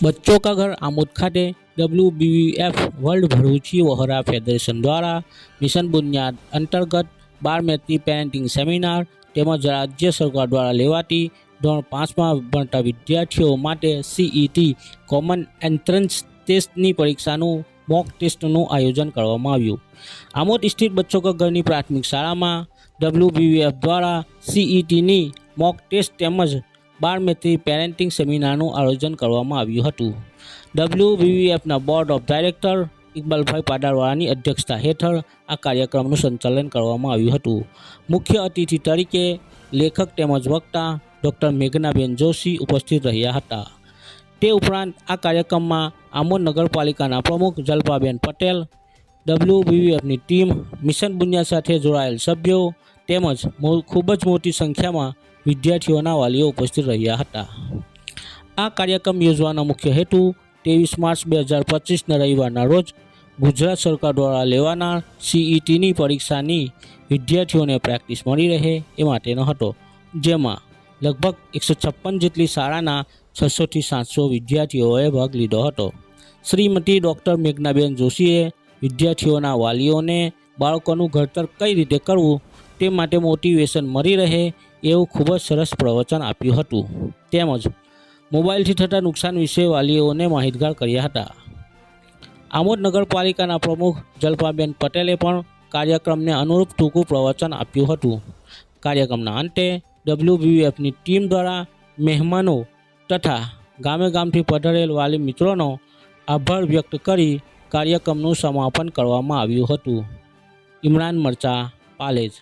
बच्चों का घर आमोद खाते W world Bharuchi Vohra federation દ્વારા મિશન બુનિયાદ અંતર્ગત બાળ મૈત્રી પેરેન્ટિંગ સેમિનાર તેમજ રાજ્ય સરકાર દ્વારા લેવાતી ધોરણ પાંચમાં ભણતા વિદ્યાર્થીઓ માટે સીઈટી કોમન એન્ટ્રન્સ ટેસ્ટની પરીક્ષાનું મોક ટેસ્ટનું આયોજન કરવામાં આવ્યું આમોદ સ્થિત બચ્ચો કા ઘરની પ્રાથમિક શાળામાં ડબ્લ્યુબીવીએફ દ્વારા સીઈટીની મોક ટેસ્ટ તેમજ બાળ મૈત્રી પેરેન્ટિંગ સેમિનારનું આયોજન કરવામાં આવ્યું હતું. ડબ્લ્યુબીવીએફના બોર્ડ ઓફ ડાયરેક્ટર ઇકબાલભાઈ પાડારવાળાની અધ્યક્ષતા હેઠળ આ કાર્યક્રમનું સંચાલન કરવામાં આવ્યું હતું. મુખ્ય અતિથિ તરીકે લેખક તેમજ વક્તા ડૉક્ટર મેઘનાબેન જોશી ઉપસ્થિત રહ્યા હતા. તે ઉપરાંત આ કાર્યક્રમમાં આમોદ નગરપાલિકાના પ્રમુખ જલ્પાબેન પટેલ ડબ્લ્યુબીવીએફની ટીમ, મિશન બુનિયાદ સાથે જોડાયેલ સભ્યો તેમજ ખૂબ જ મોટી સંખ્યામાં વિદ્યાર્થીઓના વાલીઓ ઉપસ્થિત રહ્યા હતા. આ કાર્યક્રમ યોજવાનો મુખ્ય હેતુ ત્રેવીસ માર્ચ બે હજાર પચીસના રવિવારના રોજ ગુજરાત સરકાર દ્વારા લેવાનાર સીઈટીની પરીક્ષાની વિદ્યાર્થીઓને પ્રેક્ટિસ મળી રહે એ માટેનો હતો. જેમાં લગભગ એકસો છપ્પન જેટલી શાળાના છસોથી સાતસો વિદ્યાર્થીઓએ ભાગ લીધો હતો. શ્રીમતી ડૉક્ટર મેઘનાબેન જોશીએ વિદ્યાર્થીઓના વાલીઓને બાળકોનું ઘડતર કઈ રીતે કરવું તે માટે મોટિવેશન મળી રહે એવું ખૂબ જ સરસ પ્રવચન આપ્યું હતું. તેમજ મોબાઈલથી થતા નુકસાન વિશે વાલીઓને માહિતગાર કર્યા હતા. આમોદ નગરપાલિકાના પ્રમુખ જલ્પાબેન પટેલે પણ કાર્યક્રમને અનુરૂપ ટૂંકું પ્રવચન આપ્યું હતું. કાર્યક્રમના અંતે ડબ્લ્યુબીએફની ટીમ દ્વારા મહેમાનો તથા ગામે ગામથી પધારેલ વાલી મિત્રોનો આભાર વ્યક્ત કરી કાર્યક્રમનું સમાપન કરવામાં આવ્યું હતું. ઇમરાન મરચા, પાલેજ.